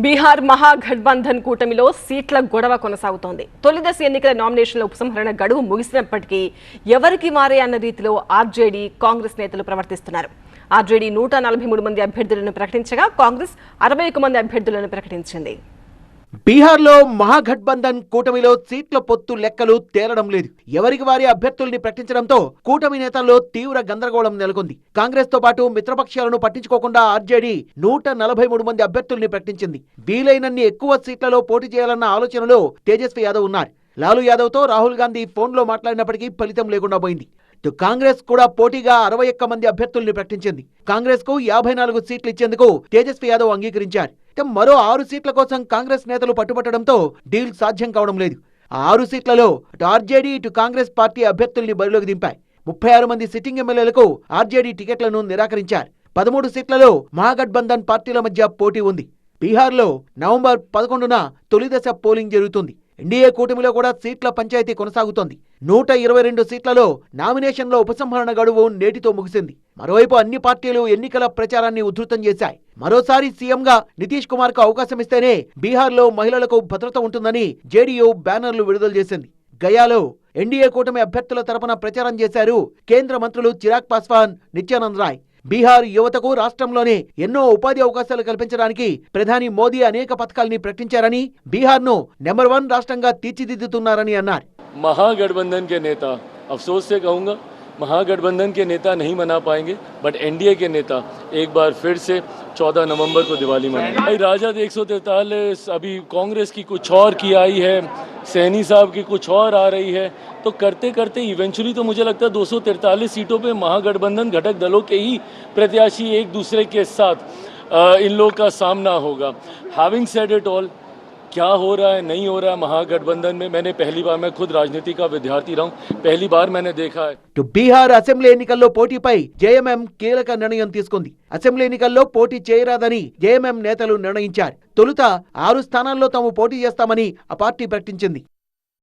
బీహార్ మహాగఠబంధన్ కూటమిలో సీట్ల గొడవ కొనసాగుతోంది. తొలిదశ ఎన్నికల నామినేషన్ల ఉపసంహరణ గడువు ముగిసినప్పటికీ ఎవరికి మారే అన్న రీతిలో ఆర్జేడీ కాంగ్రెస్ నేతలు ప్రవర్తిస్తున్నారు. ఆర్జేడీ నూట నలభై మూడు మంది అభ్యర్థులను ప్రకటించగా కాంగ్రెస్ అరవై ఒక మంది అభ్యర్థులను ప్రకటించింది. బీహార్లో మహాగఠబంధన్ కూటమిలో సీట్ల పొత్తు లెక్కలు తేలడం లేదు. ఎవరికి వారి అభ్యర్థుల్ని ప్రకటించడంతో కూటమి నేతల్లో తీవ్ర గందరగోళం నెలకొంది. కాంగ్రెస్తో పాటు మిత్రపక్షాలను పట్టించుకోకుండా ఆర్జేడీ నూట నలభై మూడు మంది అభ్యర్థుల్ని ప్రకటించింది. వీలైనన్ని ఎక్కువ సీట్లలో పోటీ చేయాలన్న ఆలోచనలో తేజస్వి యాదవ్ ఉన్నారు. లాలూ యాదవ్తో రాహుల్ గాంధీ ఫోన్లో మాట్లాడినప్పటికీ ఫలితం లేకుండా పోయింది. కాంగ్రెస్ కూడా పోటీగా అరవై ఒక్క మంది అభ్యర్థుల్ని ప్రకటించింది. కాంగ్రెస్కు యాభై నాలుగు సీట్లు ఇచ్చేందుకు తేజస్వి యాదవ్ అంగీకరించారు. ఇక మరో ఆరు సీట్ల కోసం కాంగ్రెస్ నేతలు పట్టుబట్టడంతో డీల్ సాధ్యం కావడం లేదు. ఆ ఆరు సీట్లలో అటు ఆర్జేడీ ఇటు కాంగ్రెస్ పార్టీ అభ్యర్థుల్ని బరిలోకి దింపాయి. ముప్పై ఆరు మంది సిట్టింగ్ ఎమ్మెల్యేలకు ఆర్జేడీ టికెట్లను నిరాకరించారు. పదమూడు సీట్లలో మహాగఠబంధన్ పార్టీల మధ్య పోటీ ఉంది. బీహార్లో నవంబర్ పదకొండున తొలిదశ పోలింగ్ జరుగుతుంది. ఎన్డీఏ కూటమిలో కూడా సీట్ల పంచాయతీ కొనసాగుతోంది. నూట ఇరవై రెండు సీట్లలో నామినేషన్ల ఉపసంహరణ గడువు నేటితో ముగిసింది. మరోవైపు అన్ని పార్టీలు ఎన్నికల ప్రచారాన్ని ఉధృతం చేశాయి. మరోసారి సీఎంగా నితీష్ కుమార్కు అవకాశమిస్తేనే అవకాశం ఇస్తేనే బీహార్లో మహిళలకు భద్రత ఉంటుందని జేడీయూ బ్యానర్లు విడుదల చేసింది. గయాలో ఎన్డీఏ కూటమి అభ్యర్థుల తరపున ప్రచారం చేశారు కేంద్ర మంత్రులు చిరాగ్ పాస్వాన్ నిత్యానంద్ రాయ్. బీహార్ యువతకు రాష్ట్రంలోనే ఎన్నో ఉపాధి అవకాశాలు కల్పించడానికి ప్రధాని మోదీ అనేక పథకాల్ని ప్రకటించారని బీహార్ను నెంబర్ వన్ రాష్ట్రంగా తీర్చిదిద్దుతున్నారని అన్నారు महागठबंधन के नेता अफसोस से कहूँगा महागठबंधन के नेता नहीं मना पाएंगे बट एनडीए के नेता एक बार फिर से 14 नवंबर को दिवाली मनाई। भाई राजद एक अभी कांग्रेस की कुछ और की आई है, सैनी साहब की कुछ और आ रही है। तो करते करते इवेंचुअली तो मुझे लगता है दो सीटों पे महागठबंधन घटक दलों के ही प्रत्याशी एक दूसरे के साथ इन लोगों का सामना होगा। हैविंग सेड इट ऑल क्या हो रहा है नहीं हो रहा है महागठबंधन में मैंने पहली बार मैं खुद राजनीति का विद्यार्थी रहा हूँ पहली बार मैंने देखा है ఇటు బీహార్ అసెంబ్లీ ఎన్నికల్లో పోటీపై జేఎంఎం కీలక నిర్ణయం తీసుకుంది అసెంబ్లీ ఎన్నికల్లో పోటీ చేయరాదని జేఎంఎం నేతలు నిర్ణయించారు తొలుత ఆరు స్థానాల్లో తాము పోటీ చేస్తామని ఆ పార్టీ ప్రకటించింది